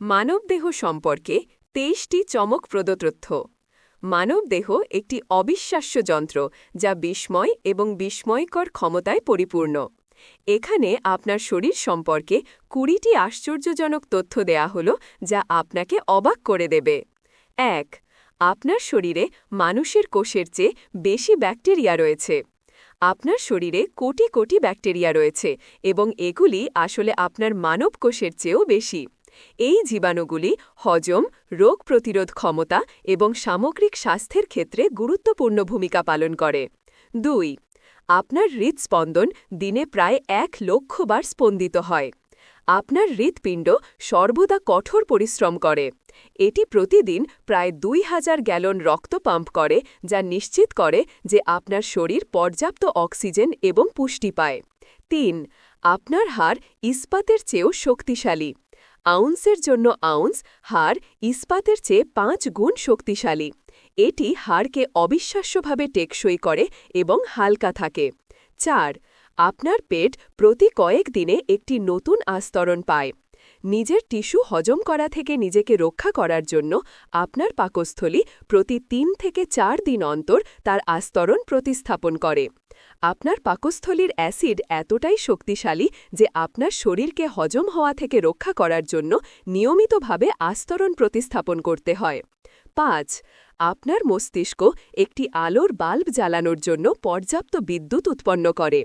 মানবদেহ সম্পর্কে তেইশটি চমকপ্রদ তথ্য মানবদেহ একটি অবিশ্বাস্য যন্ত্র যা বিস্ময় এবং বিস্ময়কর ক্ষমতায় পরিপূর্ণ। এখানে আপনার শরীর সম্পর্কে কুড়িটি আশ্চর্যজনক তথ্য দেয়া হল যা আপনাকে অবাক করে দেবে। এক, আপনার শরীরে মানুষের কোষের চেয়ে বেশি ব্যাকটেরিয়া রয়েছে। আপনার শরীরে কোটি কোটি ব্যাকটেরিয়া রয়েছে এবং এগুলি আসলে আপনার মানব কোষের চেয়েও বেশি। এই জীবাণুগুলি হজম, রোগ প্রতিরোধ ক্ষমতা এবং সামগ্রিক স্বাস্থ্যের ক্ষেত্রে গুরুত্বপূর্ণ ভূমিকা পালন করে। দুই, আপনার হৃদস্পন্দন দিনে প্রায় এক লক্ষ বার স্পন্দিত হয়। আপনার হৃৎপিণ্ড সর্বদা কঠোর পরিশ্রম করে। এটি প্রতিদিন প্রায় দুই হাজার গ্যালন রক্ত পাম্প করে, যা নিশ্চিত করে যে আপনার শরীর পর্যাপ্ত অক্সিজেন এবং পুষ্টি পায়। তিন, আপনার হাড় ইস্পাতের চেয়েও শক্তিশালী। আউন্সের জন্য আউন্স হাড় ইস্পাতের চেয়ে পাঁচ গুণ শক্তিশালী। এটি হাড়কে অবিশ্বাস্যভাবে টেকসই করে এবং হালকা থাকে। চার, আপনার পেট প্রতি কয়েক দিনে একটি নতুন আস্তরণ পায়। নিজের টিস্যু হজম করা থেকে নিজেকে রক্ষা করার জন্য আপনার পাকস্থলী প্রতি তিন থেকে চার দিন অন্তর তার আস্তরণ প্রতিস্থাপন করে। আপনার পাকস্থলীর অ্যাসিড এতটাই শক্তিশালী যে আপনার শরীরকে হজম হওয়া থেকে রক্ষা করার জন্য নিয়মিতভাবে আস্তরণ প্রতিস্থাপন করতে হয়। পাঁচ। আপনার মস্তিষ্ক একটি আলোর বাল্ব জ্বালানোর জন্য পর্যাপ্ত বিদ্যুৎ উৎপন্ন করে।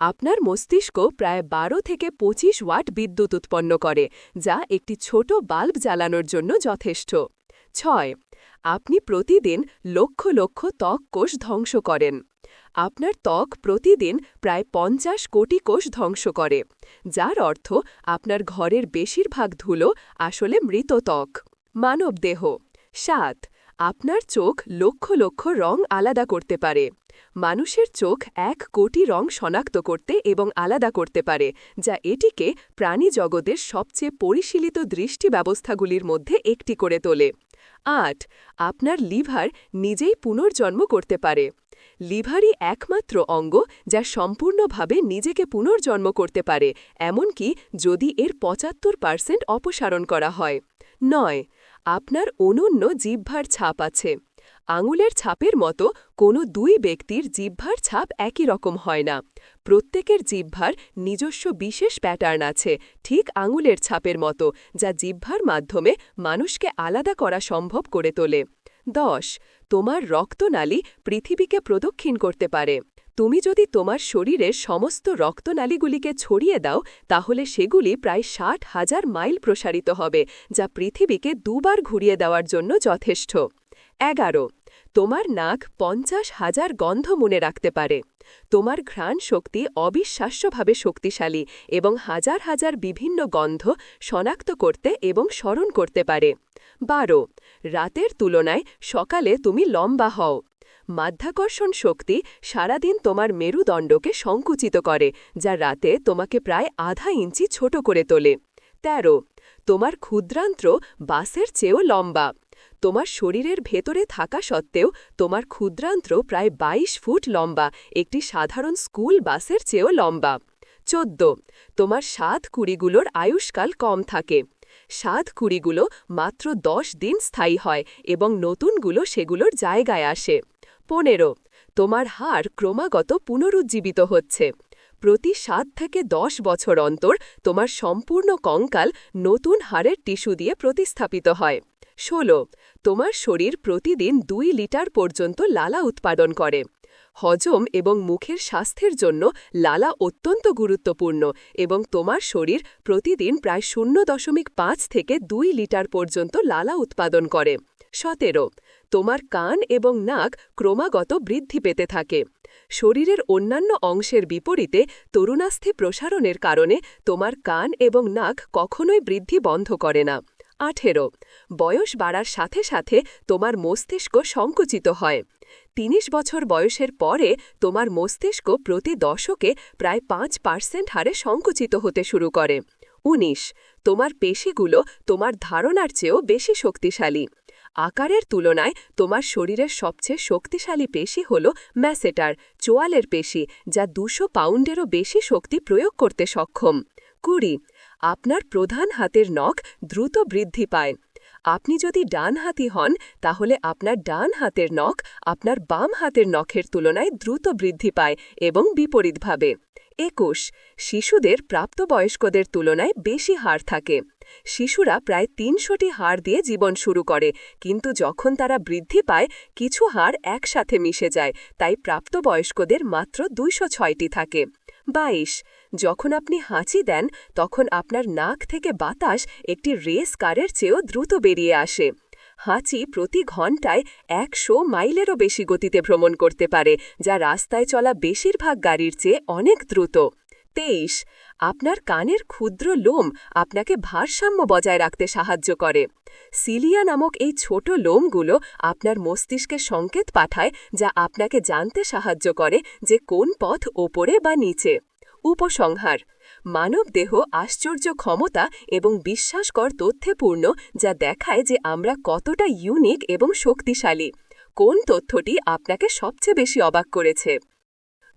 আপনার মস্তিষ্ক প্রায় বারো থেকে ২৫ ওয়াট বিদ্যুৎ উৎপন্ন করে, যা একটি ছোট বাল্ব জ্বালানোর জন্য যথেষ্ট। ছয়। আপনি প্রতিদিন লক্ষ লক্ষ ত্বক কোষ ধ্বংস করেন। আপনার ত্বক প্রতিদিন প্রায় পঞ্চাশ কোটি কোষ ধ্বংস করে, যার অর্থ আপনার ঘরের বেশিরভাগ ধুলো আসলে মৃত ত্বক। মানবদেহ সাত, আপনার চোখ লক্ষ লক্ষ রং আলাদা করতে পারে। মানুষের চোখ এক কোটি রং শনাক্ত করতে এবং আলাদা করতে পারে, যা এটিকে প্রাণী জগতের সবচেয়ে পরিশীলিত দৃষ্টি ব্যবস্থাগুলির মধ্যে একটি করে তোলে। আট, আপনার লিভার নিজেই পুনর্জন্ম করতে পারে। লিভারই একমাত্র অঙ্গ যা সম্পূর্ণভাবে নিজেকে পুনর্জন্ম করতে পারে, এমনকি যদি এর পঁচাত্তর পার্সেন্ট অপসারণ করা হয়। নয় আপনার অনন্য জিহ্বার ছাপ আছে। আঙুলের ছাপের মতো কোনো দুই ব্যক্তির জিহ্বার ছাপ একই রকম হয় না। প্রত্যেকের জিহ্বার নিজস্ব বিশেষ প্যাটার্ন আছে, ঠিক আঙুলের ছাপের মতো, যা জিহ্বার মাধ্যমে মানুষকে আলাদা করা সম্ভব করে তোলে। দশ, তোমার রক্তনালী পৃথিবীকে প্রদক্ষিণ করতে পারে। তুমি যদি তোমার শরীরের সমস্ত রক্তনালীগুলিকে ছড়িয়ে দাও, তাহলে সেগুলি প্রায় ষাট হাজার মাইল প্রসারিত হবে, যা পৃথিবীকে দুবার ঘুরিয়ে দেওয়ার জন্য যথেষ্ট। এগারো। তোমার নাক পঞ্চাশ হাজার গন্ধ মনে রাখতে পারে। তোমার ঘ্রাণ শক্তি অবিশ্বাস্যভাবে শক্তিশালী এবং হাজার হাজার বিভিন্ন গন্ধ শনাক্ত করতে এবং স্মরণ করতে পারে। বারো। রাতের তুলনায় সকালে তুমি লম্বা হও। মাধ্যাকর্ষণ শক্তি সারাদিন তোমার মেরুদণ্ডকে সংকুচিত করে, যা রাতে তোমাকে প্রায় আধা ইঞ্চি ছোট করে তোলে। ১৩ তোমার ক্ষুদ্রান্ত্র বাসের চেয়েও লম্বা। তোমার শরীরের ভেতরে থাকা সত্ত্বেও তোমার ক্ষুদ্রান্ত্র প্রায় ২২ ফুট লম্বা, একটি সাধারণ স্কুল বাসের চেয়েও লম্বা। চোদ্দ, তোমার সাত কুড়িগুলোর আয়ুষ্কাল কম থাকে। সাত কুড়িগুলো মাত্র দশ দিন স্থায়ী হয় এবং নতুনগুলো সেগুলোর জায়গায় আসে। পনেরো। তোমার হাড় ক্রমাগত পুনরুজ্জীবিত হচ্ছে। প্রতি সাত থেকে দশ বছর অন্তর তোমার সম্পূর্ণ কঙ্কাল নতুন হাড়ের টিস্যু দিয়ে প্রতিস্থাপিত হয়। ষোলো। তোমার শরীর প্রতিদিন দুই লিটার পর্যন্ত লালা উৎপাদন করে। হজম এবং মুখের স্বাস্থ্যের জন্য লালা অত্যন্ত গুরুত্বপূর্ণ এবং তোমার শরীর প্রতিদিন প্রায় শূন্য দশমিক পাঁচ থেকে দুই লিটার পর্যন্ত লালা উৎপাদন করে। সতেরো। তোমার কান এবং নাক ক্রমাগত বৃদ্ধি পেতে থাকে। শরীরের অন্যান্য অংশের বিপরীতে তরুণাস্থি প্রসারণের কারণে তোমার কান এবং নাক কখনোই বৃদ্ধি বন্ধ করে না। আঠেরো। বয়স বাড়ার সাথে সাথে তোমার মস্তিষ্ক সংকুচিত হয়। তিরিশ বছর বয়সের পরে তোমার মস্তিষ্ক প্রতি দশকে প্রায় পাঁচ পার্সেন্ট হারে সংকুচিত হতে শুরু করে। ১৯ তোমার পেশিগুলো তোমার ধারণার চেয়েও বেশি শক্তিশালী। আকারের তুলনায় তোমার শরীরের সবচেয়ে শক্তিশালী পেশি হল ম্যাসেটার, চোয়ালের পেশি, যা দুশো পাউন্ডেরও বেশি শক্তি প্রয়োগ করতে সক্ষম। কুড়ি, আপনার প্রধান হাতের নখ দ্রুত বৃদ্ধি পায়। আপনি যদি ডান হাতি হন, তাহলে আপনার ডান হাতের নখ আপনার বাম হাতের নখের তুলনায় দ্রুত বৃদ্ধি পায় এবং বিপরীতভাবে। একুশ, শিশুদের প্রাপ্তবয়স্কদের তুলনায় বেশি হার থাকে। শিশুরা প্রায় তিনশোটি হাড় দিয়ে জীবন শুরু করে। কিন্তু যখন তারা বৃদ্ধি পায়, কিছু হাড় একসাথে মিশে যায়। তাই প্রাপ্তবয়স্কদের মাত্র দুইশো ছয়টি থাকে। বাইশ। যখন আপনি হাঁচি দেন, তখন আপনার নাক থেকে বাতাস একটি রেস কারের চেয়েও দ্রুত বেরিয়ে আসে। হাঁচি প্রতি ঘন্টায় একশো মাইলেরও বেশি গতিতে ভ্রমণ করতে পারে, যা রাস্তায় চলা বেশিরভাগ গাড়ির চেয়ে অনেক দ্রুত। তেইশ। আপনার কানের ক্ষুদ্র লোম আপনাকে ভারসাম্য বজায় রাখতে সাহায্য করে। সিলিয়া নামক এই ছোট লোমগুলো আপনার মস্তিষ্কে সংকেত পাঠায় যা আপনাকে জানতে সাহায্য করে যে কোন পথ ওপরে বা নিচে। উপসংহার মানবদেহ আশ্চর্য ক্ষমতা এবং বিশ্বাসকর তথ্যে পূর্ণ যা দেখায় যে আমরা কতটা ইউনিক এবং শক্তিশালী। কোন তথ্যটি আপনাকে সবচেয়ে বেশি অবাক করেছে?